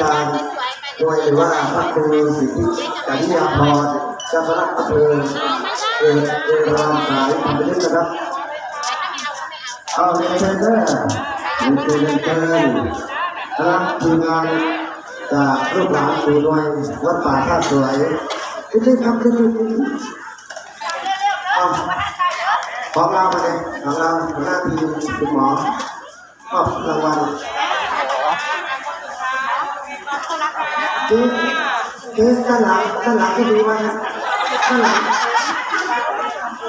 จารย์โดยว่าพระครูสิทธิจริยาพรเจ้าคณะอำเภอเอเอรามสายธรรมยุทธ์นะครับเอาเรียนเชิญเด้อเรียนเชิญเรียนเชิญนะครับทีมงานจากลูกหลานปู่น้อยวัดป่าท่าสวยรีบๆครับรีบๆเอาของเรามาเลยของเราหัวหน้าทีมคุณหมอมอบรางวัล คือคือด้านหลังด้านหลังก็มีไว้นะด้านหลัง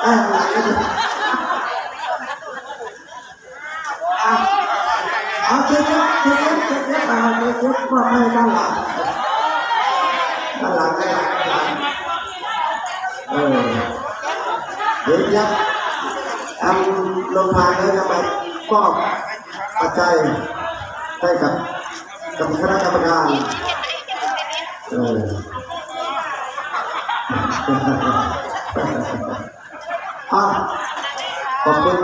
เออหลังก็มีอะเอาเก็บเก็บเก็บเก็บเก็บเก็บเอาเก็บเก็บมอบให้ด้านหลังด้านหลังด้านหลังด้านหลังเออเดี๋ยวยับทำลงมาแล้วจะไปมอบปัจจัยให้กับกับคณะกรรมการ เอออะขอบคุณ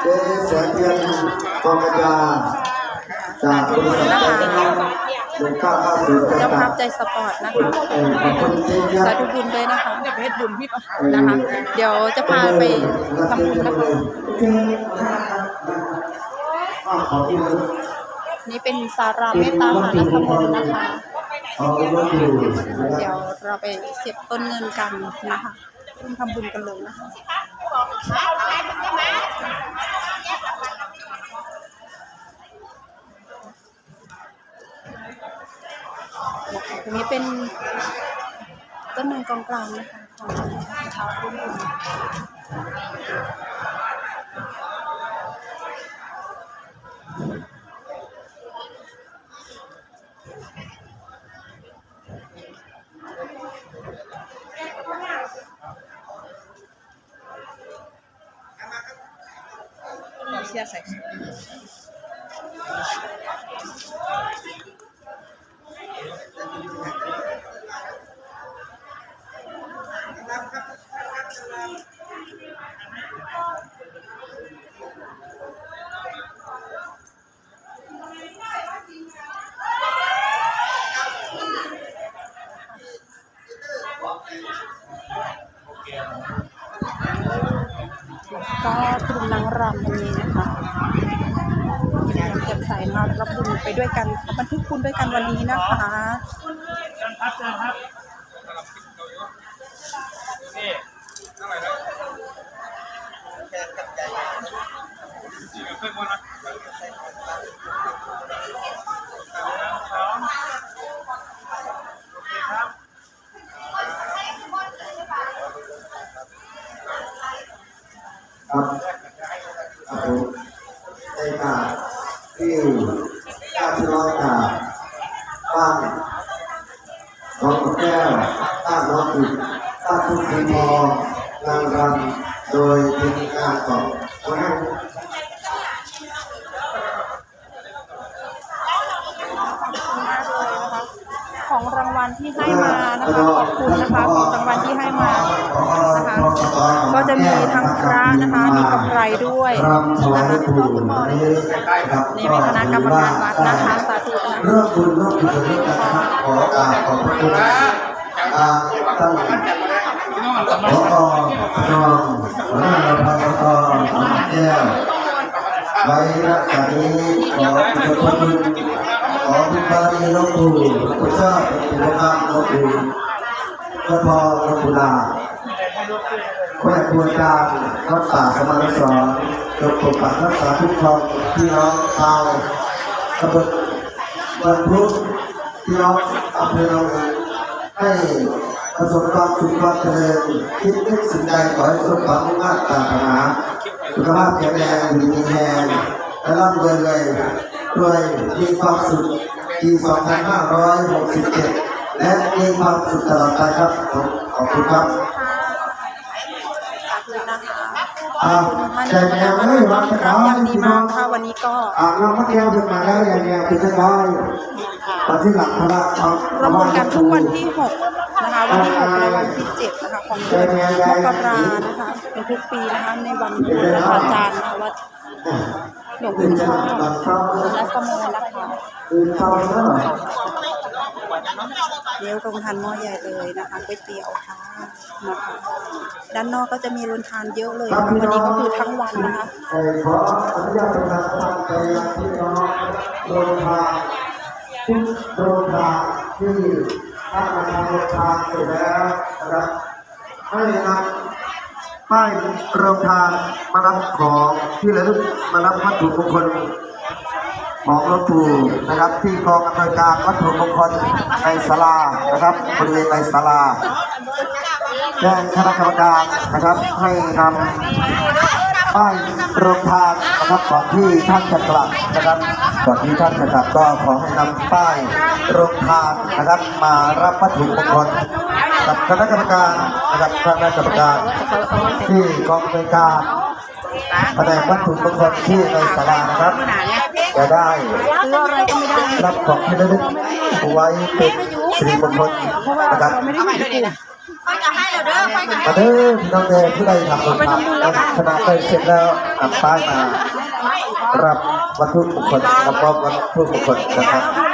เจแสงเทียนกองกัญญาจากบริษัทใจกำลังหนึ่งเก้าเก้าศูนย์จำเจ้ากัภาดพใจสปอร์ตนะคุณคะ เออขอบคุณเจเทียนสาธุบุญด้วยนะคะเดี๋ยวไปเฮ็ดบุญพี่ก่อนนะคะ เดี๋ยวจะพาไปทำบุญนะคะ เจอะขอบคุณ นี่เป็นสาราเมตตามหานัสมนต์นะคะขอบคุณมาก เดี๋ยวเราไปเสียบต้นเงินกันนะคะร่วมทำบุญกันเลยนะคะตรงนี้เป็นต้นเงินกองกลางนะคะของชาวร่ว มบุญ เราเสียใส่ ก็ กลุ่มนางรำวันนี้นะคะเก็บสายมารับบุญไปด้วยกันบันทึกบุญด้วยกันวันนี้นะคะครับครับผมในกาที่ญาติพี่น้องจากบ้านน้องแก้วบ้าน น้องอิดบ้านคุณสีทองนางรำโดยทีมงานของหัวหน้าของรางวัลที่ให้มานะคะขอบคุณนะคะของรางวัลที่ให้มานะคะก็จะมีทั้งพระนะคะมีกำไรด้วยรำถวายปู่นี่ครับนี่เป็นคณะกรรมการวัดนะคะสาธุนะเรื่องบุญเรื่องกุศลเรื่องการครับขอบขอบพระคุณ อาตั้งพอรองหัวหน้าเราพาสตอแก้วไว้รักจากนี้ขอพระคุณขอพิบารมีหลวงปู่พระเจ้าเป็นผู้นำหลวงปู่พระพอหลวงปู่ลาแม่ครูอาจารย์วัดป่าสมานสอนจงปกปักรักษาทุกคนพี่น้องชาวตำบลบรรพุพี่น้องอำเภอเราเอง ให้ประสบความสุขความเจริญคิดนึกสิ่งใดขอให้สมความมุ่งมั่นปรารถนาสุขภาพแข็งแรงอยู่ดีมีแรงและร่ำรวยเลยรวยมีความสุขปี2567 และมีความสุขตลอดไปครับผมขอบคุณครับสาธุนะคะอ่าท่านแต่แนวไม่วางกระรัดาบษอย่างดีมากค่ะวันนี้ก็อ่าเรามาแก้วขึ้นมาแล้วอย่างเงี้ยเป็นได้ ตอนที่หลักพระเอารวมบุญกันทุกวันที่หกนะคะวันที่หกและวันที่เจ็ดนะคะของเดือนมกรานะคะในทุกปีนะคะในวันบูรพาจารย์นะคะวัดหลวงปู่ชอหวัดตอนเช้าและสมนะคะคือเนอะเดี๋ยวตรงทานหม้อใหญ่เลยนะคะก๋วยเตี๋ยวค่ะนะคะด้านนอกก็จะมีโรงทานเยอะเลยวันนี้ก็คือทั้งวันนะคะเอ่อขออนุญาตประชานไปยังพี่น้องโรงทาน ทุกโรงทานที่ท่านมาทำโรงทานเสร็จแล้วนะครับให้นำป้ายโรงทานมารับของที่ระลึกมารับวัตถุมงคลของหลวงปู่นะครับ ที่กองอำนวยการวัตถุมงคลในศาลานะครับบริเวณในศาลาแจ้งคณะกรรมการนะครับให้นำป้ายโรงทาน นะครับก่อนที่ท่านจะกลับนะครับ ก่อนที่ท่านจะกลับก็ขอให้นำป้ายโรงทานนะครับ มารับวัตถุมงคลกับคณะกรรมการนะครับคณะกรรมการที่กองบริการแผนกวัตถุมงคลที่ในศาลานะครับ จะได้รับของที่ระลึกไว้เป็นสิริมงคลนะครับมาเด้อพี่น้องเด้อผู้ใดทำบุญมาขณะได้เสร็จแล้วนำป้ายมา รับวัตถุมงคลรับมอบวัตถุมงคลนะครับ